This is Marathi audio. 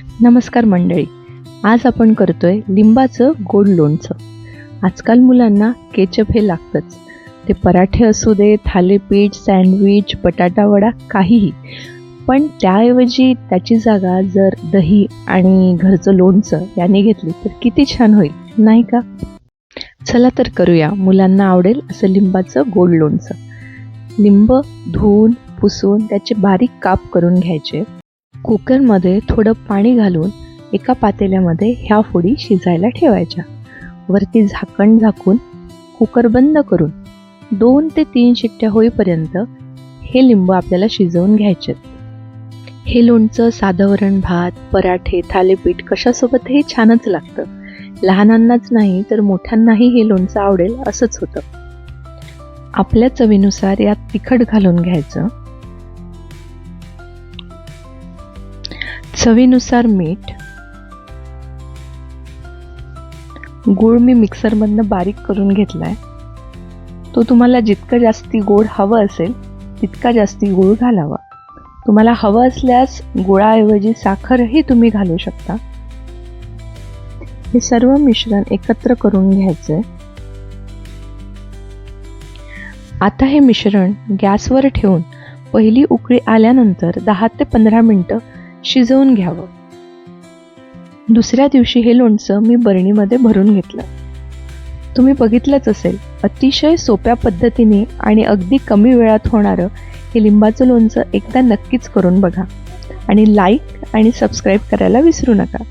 नमस्कार मंडळी. आज आपण करतोय लिंबाचं गोड लोणचं. आजकाल मुलांना केचप हे लागतंच. ते पराठे असू दे थालीपीठ सँडविच बटाटा वडा काहीही. पण त्याऐवजी त्याची जागा जर दही आणि घरचं लोणचं याने घेतली तर किती छान होईल नाही का? चला तर करूया. मुलांना आवडेल असं लिंबाचं गोड लोणचं. लिंब धुवून पुसून त्याचे बारीक काप करून घ्यायचे. कुकरमध्ये थोडं पाणी घालून एका पातेल्यामध्ये ह्या फोडी शिजायला ठेवायच्या. वरती झाकण झाकून कुकर बंद करून दोन ते तीन शिट्ट्या होईपर्यंत हे लिंबू आपल्याला शिजवून घ्यायचे. हे लोणचं साधं वरण भात पराठे थालीपीठ कशासोबतही छानच लागतं. लहानांनाच नाही तर मोठ्यांनाही हे लोणचं आवडेल असंच होतं. आपल्या चवीनुसार यात तिखट घालून घ्यायचं. चवीनुसार मीठ गूळ मी मिक्सरमधनं बारीक करून घेतलाय. तो तुम्हाला जितकं जास्ती गोड हवं असेल तितका जास्ती गूळ घालावा. तुम्हाला हवं असल्यास गुळाऐवजी साखरही तुम्ही घालू शकता. हे सर्व मिश्रण एकत्र करून घ्यायचंय. आता हे मिश्रण गॅसवर ठेवून पहिली उकळी आल्यानंतर दहा ते पंधरा मिनटं शिजवून घ्यावं. दुसऱ्या दिवशी हे लोणचं मी बरणीमध्ये भरून घेतलं. तुम्ही बघितलंच असेल अतिशय सोप्या पद्धतीने आणि अगदी कमी वेळात होणारं हे लिंबाचं लोणचं एकदा नक्कीच करून बघा. आणि लाईक आणि सबस्क्राईब करायला विसरू नका.